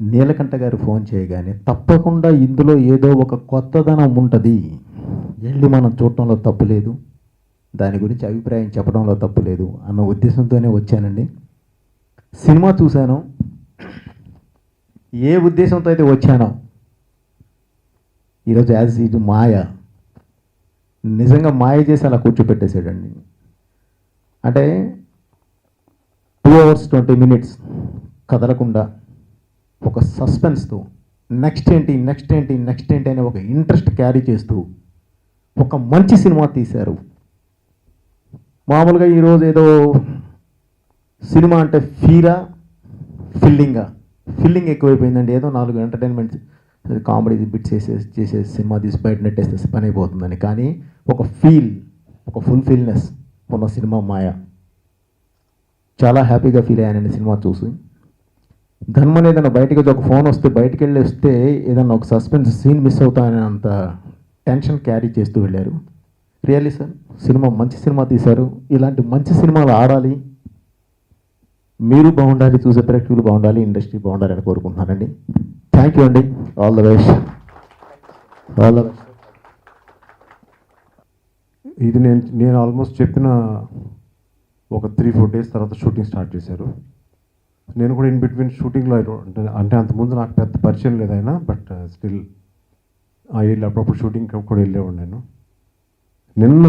నీలకంఠ గారు ఫోన్ చేయగానే తప్పకుండా ఇందులో ఏదో ఒక కొత్తదనం ఉంటుంది. వెళ్ళి మనం చూడటంలో తప్పు లేదు. దాని గురించి అభిప్రాయం చెప్పడంలో తప్పు లేదు అన్న ఉద్దేశంతోనే వచ్చానండి. సినిమా చూశాను. ఏ ఉద్దేశంతో అయితే వచ్చానో ఈరోజు యాజ్ ఇది మాయ. నిజంగా మాయ చేసి అలా కూర్చోపెట్టేసాడండి అంటే టూ అవర్స్ ట్వంటీ మినిట్స్ కదలకుండా ఒక సస్పెన్స్తో నెక్స్ట్ ఏంటి నెక్స్ట్ ఏంటి నెక్స్ట్ ఏంటి అనే ఒక ఇంట్రెస్ట్ క్యారీ చేస్తూ ఒక మంచి సినిమా తీశారు. మామూలుగా ఈరోజు ఏదో సినిమా అంటే ఫీరా ఫిల్లింగా. ఫిల్లింగ్ ఎక్కువైపోయిందండి. ఏదో నాలుగు ఎంటర్టైన్మెంట్ కామెడీ బిట్స్ చేసే చేసే సినిమా తీసి బయట నెట్టేస్తే పని అయిపోతుందని. కానీ ఒక ఫీల్ ఒక ఫుల్ఫిల్నెస్ ఉన్న సినిమా మాయ. చాలా హ్యాపీగా ఫీల్ అయ్యానండి సినిమా చూసి. ధర్మం ఏదైనా బయటికి ఒక ఫోన్ వస్తే బయటికి వెళ్ళేస్తే ఏదైనా ఒక సస్పెన్స్ సీన్ మిస్ అవుతానని అంత టెన్షన్ క్యారీ చేస్తూ వెళ్ళారు. రియల్లీ సార్ సినిమా మంచి సినిమా తీశారు. ఇలాంటి మంచి సినిమాలు ఆడాలి. మీరు బాగుండాలి చూసే ప్రేక్షకులు బాగుండాలి ఇండస్ట్రీ బాగుండాలి అని కోరుకుంటున్నానండి. థ్యాంక్ యూ అండి. All the best all the best ఇది నేను నేను ఆల్మోస్ట్ చెప్పిన ఒక త్రీ ఫోర్ డేస్ తర్వాత షూటింగ్ స్టార్ట్ చేశారు. నేను కూడా ఇన్ బిట్వీన్ షూటింగ్లో అంటే అంటే అంతకుముందు నాకు పెద్ద పరిచయం లేదు ఆయన బట్ స్టిల్ uh, ఆ వెళ్ళి అప్పుడప్పుడు షూటింగ్ కూడా వెళ్ళేవాడు నేను. నిన్న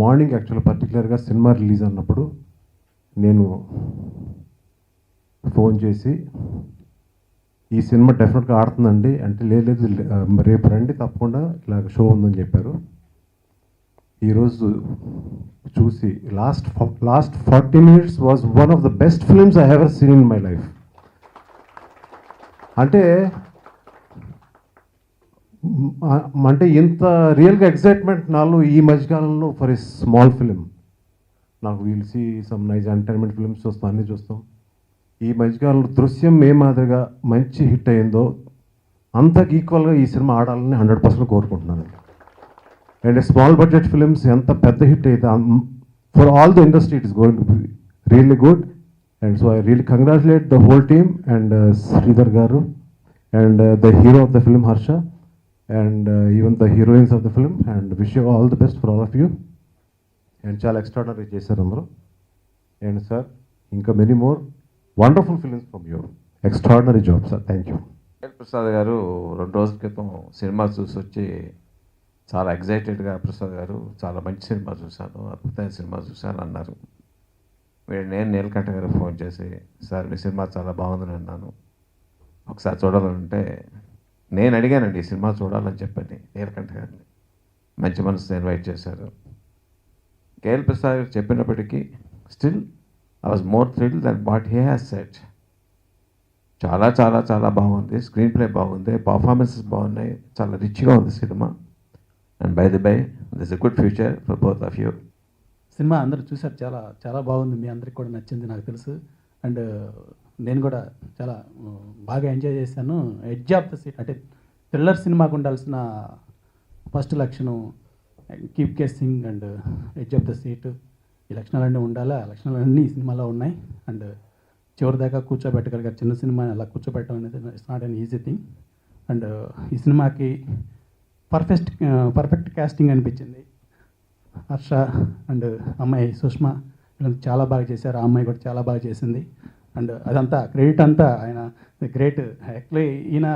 మార్నింగ్ యాక్చువల్ పర్టికులర్గా సినిమా రిలీజ్ అన్నప్పుడు నేను ఫోన్ చేసి ఈ సినిమా డెఫినెట్గా ఆడుతుందండి అంటే లేదు లేదు, రేపు రండి తప్పకుండా ఇలా షో ఉందని చెప్పారు. ఈరోజు చూసి last last forty minutes was one of the best films I ever seen in my life అంటే అంటే ఇంత రియల్గా ఎగ్జైట్మెంట్ నాలో ఈ మధ్యకాలంలో ఫర్ ఎ స్మాల్ ఫిలిం నాకు we'll see some nice entertainment films చూస్తాం అన్నీ చూస్తాం. ఈ మధ్యకాలంలో దృశ్యం ఏ మాదిరిగా మంచి హిట్ అయిందో అంతకు ఈక్వల్గా ఈ సినిమా ఆడాలని హండ్రెడ్ పర్సెంట్ కోరుకుంటున్నాను అండ్ స్మాల్ బడ్జెట్ ఫిలిమ్స్ ఎంత పెద్ద హిట్ అయితే for all the industry it is going to be really good and so I really congratulate the whole team and Sridhar గారు and the hero of the film Harsha and even the heroines of the film and wish you all the best for all of you and చాలా extraordinary చేశారు అందరూ. And sir ఇంకా many more wonderful films from you extraordinary job sir thank you Prasad గారు రెండు రోజుల క్రితం cinema చూసి వచ్చి చాలా ఎగ్జైటెడ్గా ప్రసాద్ గారు చాలా మంచి సినిమా చూశాను అద్భుతమైన సినిమా చూశాను అన్నారు. నేను నీలకంఠ గారు ఫోన్ చేసి సార్ మీ సినిమా చాలా బాగుందని అన్నాను. ఒకసారి చూడాలంటే నేను అడిగానండి ఈ సినిమా చూడాలని చెప్పని నీలకంఠ గారిని. మంచి మనసుని ఇన్వైట్ చేశారు. కేఎల్ ప్రసాద్ గారు చెప్పినప్పటికీ still I was more thrill than what he has set చాలా చాలా చాలా బాగుంది స్క్రీన్ ప్లే బాగుంది పర్ఫార్మెన్సెస్ బాగున్నాయి చాలా రిచ్గా ఉంది cinema. And by the by this a good future for both of you cinema అందరూ చూశారు. చాలా చాలా బాగుంది. మీ అందరికి కూడా నచ్చింది నాకు తెలుసు. అండ్ నేను కూడా చాలా బాగా ఎంజాయ్ చేశాను. ఎడ్జ్ ఆఫ్ ద సీట్ అంటే థ్రిల్లర్ సినిమాకు ఉండాల్సిన ఫస్ట్ లక్షణం keep guessing and edge of the seat ఈ లక్షణాలన్నీ ఉండాలి? ఆ లక్షణాలన్నీ ఈ సినిమాలో ఉన్నాయి. అండ్ చివరి దాకా కూర్చోబెట్టగలిగారు. చిన్న సినిమా అలా కూర్చోబెట్టడం అనేది it's not an easy thing and ఈ సినిమాకి పర్ఫెక్ట్ పర్ఫెక్ట్ కాస్టింగ్ అనిపించింది. హర్ష అండ్ అమ్మాయి సుష్మా వీళ్ళంతా చాలా బాగా చేశారు. ఆ అమ్మాయి కూడా చాలా బాగా చేసింది. అండ్ అదంతా క్రెడిట్ అంతా ఆయన గ్రేట్. యాక్చువల్లీ ఈయన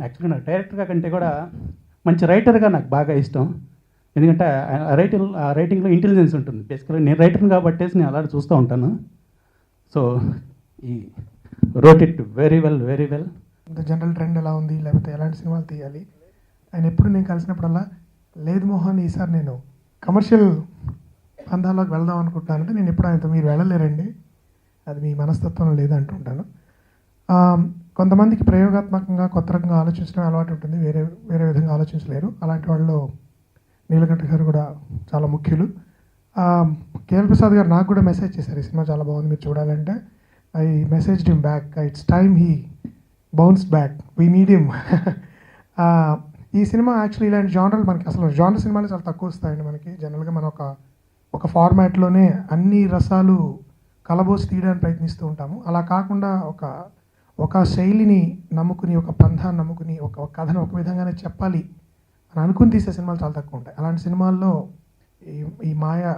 యాక్చువల్గా నాకు డైరెక్టర్గా కంటే కూడా మంచి రైటర్గా నాకు బాగా ఇష్టం. ఎందుకంటే ఆయన రైటింగ్ ఆ రైటింగ్లో ఇంటెలిజెన్స్ ఉంటుంది. బేసికల్గా నేను రైటర్ని కాబట్టి నేను అలాంటి చూస్తూ ఉంటాను. సో ఈ wrote it very well very well general trend ఎలా ఉంది? లేకపోతే ఎలాంటి సినిమాలు తీయాలి? ఆయన ఎప్పుడు నేను కలిసినప్పుడల్లా లేదు మోహన్ ఈసారి నేను కమర్షియల్ పందాల్లోకి వెళ్దాం అనుకుంటున్నానంటే నేను ఎప్పుడు ఆయనతో మీరు వెళ్ళలేరండి. అది మీ మనస్తత్వం లేదంటుంటాను కొంతమందికి ప్రయోగాత్మకంగా కొత్త రకంగా ఆలోచించడం అలవాటు ఉంటుంది. వేరే వేరే విధంగా ఆలోచించలేరు. అలాంటి వాళ్ళు నీలకంఠ గారు కూడా చాలా ముఖ్యులు. కేఎల్ ప్రసాద్ గారు నాకు కూడా మెసేజ్ చేశారు. ఈ సినిమా చాలా బాగుంది మీరు చూడాలంటే. I message him back. It's time he bounce back. We need him. ఈ సినిమా యాక్చువల్లీ ఇలాంటి జానర్లు మనకి అసలు జానర్ సినిమాలు చాలా తక్కువ వస్తాయండి మనకి. జనరల్గా మనం ఒక ఒక ఫార్మాట్లోనే అన్ని రసాలు కలబోసి తీయడానికి ప్రయత్నిస్తూ ఉంటాము. అలా కాకుండా ఒక ఒక శైలిని నమ్ముకుని ఒక పంథాన్ని నమ్ముకుని ఒక కథను ఒక విధంగానే చెప్పాలి అని అనుకుని తీసే సినిమాలు చాలా తక్కువ ఉంటాయి. అలాంటి సినిమాల్లో ఈ ఈ మాయ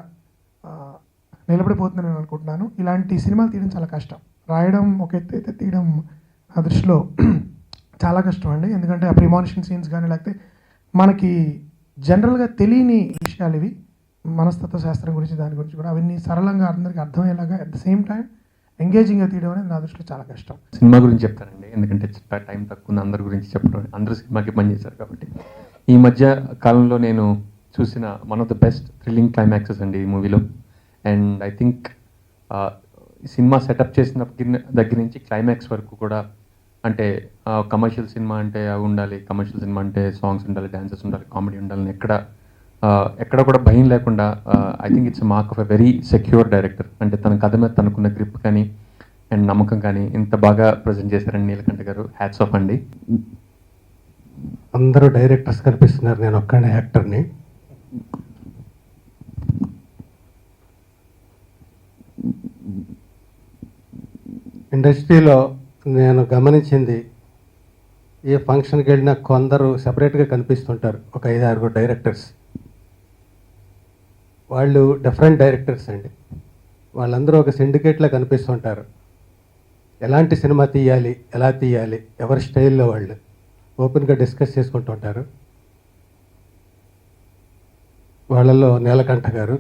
నిలబడిపోతుందని నేను అనుకుంటున్నాను. ఇలాంటి సినిమాలు తీయడం చాలా కష్టం. రాయడం ఒక ఎత్తు అయితే తీయడం నా దృష్టిలో చాలా కష్టం అండి ఎందుకంటే ఆ ప్రిమానిషన్ సీన్స్ కానీ లేకపోతే మనకి జనరల్గా తెలియని విషయాలు ఇవి. మనస్తత్వ శాస్త్రం గురించి దాని గురించి కూడా అవన్నీ సరళంగా అందరికీ అర్థమయ్యేలాగా అట్ ద సేమ్ టైం ఎంగేజింగ్గా తీయడం అనేది నా దృష్టిలో చాలా కష్టం. సినిమా గురించి చెప్తానండి. ఎందుకంటే టైం తక్కువ ఉంది. అందరి గురించి చెప్పడం అందరూ సినిమాకి పనిచేశారు కాబట్టి. ఈ మధ్య కాలంలో నేను చూసిన one of the best thrilling climaxes అండి ఈ మూవీలో. And I think cinema setup చేసిన దగ్గర నుంచి క్లైమాక్స్ వరకు కూడా అంటే కమర్షియల్ సినిమా అంటే అవి ఉండాలి కమర్షియల్ సినిమా అంటే సాంగ్స్ ఉండాలి డాన్సెస్ ఉండాలి కామెడీ ఉండాలి ఎక్కడ ఎక్కడ కూడా భయం లేకుండా I think it's mark of a very secure director అంటే తన కథ మీద తనకున్న గ్రిప్ కానీ అండ్ నమ్మకం కానీ ఇంత బాగా ప్రజెంట్ చేశారండి నీలకంఠ గారు. హ్యాట్స్ ఆఫ్ అండి. అందరూ డైరెక్టర్స్ కనిపిస్తున్నారు నేను ఒక్కడే యాక్టర్ని ఇండస్ట్రీలో నేను గమనించింది ఏ ఫంక్షన్కి వెళ్ళినా కొందరు సపరేట్గా కనిపిస్తుంటారు ఒక ఐదు ఆరుగురు డైరెక్టర్స్. వాళ్ళు డిఫరెంట్ డైరెక్టర్స్ అండి. వాళ్ళందరూ ఒక సిండికేట్లో కనిపిస్తుంటారు. ఎలాంటి సినిమా తీయాలి ఎలా తీయాలి ఎవరి స్టైల్లో వాళ్ళు ఓపెన్గా డిస్కస్ చేసుకుంటుంటారు. వాళ్ళల్లో నీలకంఠ గారు.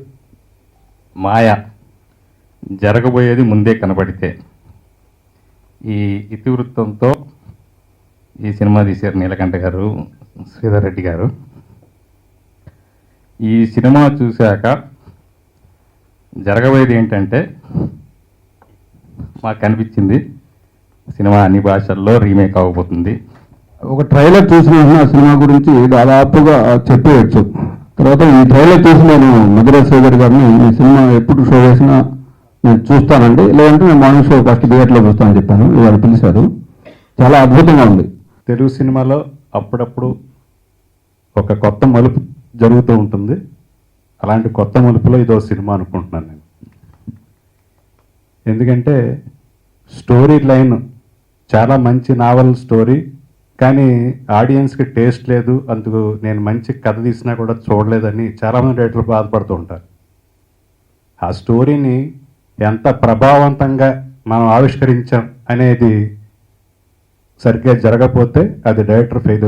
మాయ జరగబోయేది ముందే కనబడితే. ఈ ఇతివృత్తంతో ఈ సినిమా తీశారు నీలకంఠ గారు శ్రీధర్ రెడ్డి గారు. ఈ సినిమా చూశాక జరగబోయేది ఏంటంటే మాకు కనిపించింది సినిమా అన్ని భాషల్లో రీమేక్ అవ్వబోతుంది. ఒక ట్రైలర్ చూసిన ఆ సినిమా గురించి దాదాపుగా చెప్పేయచ్చు. తర్వాత ఈ ట్రైలర్ చూసి నేను మధురా శ్రీధర్ గారిని ఈ సినిమా ఎప్పుడు షో చేసినా నేను చూస్తానండి. లేదంటే నేను మార్నింగ్ షో ఫస్ట్ థియేటర్లో చూస్తానని చెప్పాను. ఇవాళ పిలిచారు. చాలా అద్భుతంగా ఉంది. తెలుగు సినిమాలో అప్పుడప్పుడు ఒక కొత్త మలుపు జరుగుతూ ఉంటుంది. అలాంటి కొత్త మలుపులో ఇదో సినిమా అనుకుంటున్నాను నేను. ఎందుకంటే స్టోరీ లైన్ చాలా మంచి నావల్ స్టోరీ కానీ ఆడియన్స్కి టేస్ట్ లేదు. అందుకు నేను మంచి కథ తీసినా కూడా చూడలేదని చాలామంది రైటర్లు బాధపడుతూ ఉంటారు. ఆ స్టోరీని ఎంత ప్రభావవంతంగా మనం ఆవిష్కరించాం అనేది సరిగ్గా జరగకపోతే అది డైరెక్టర్ ఫెయిల్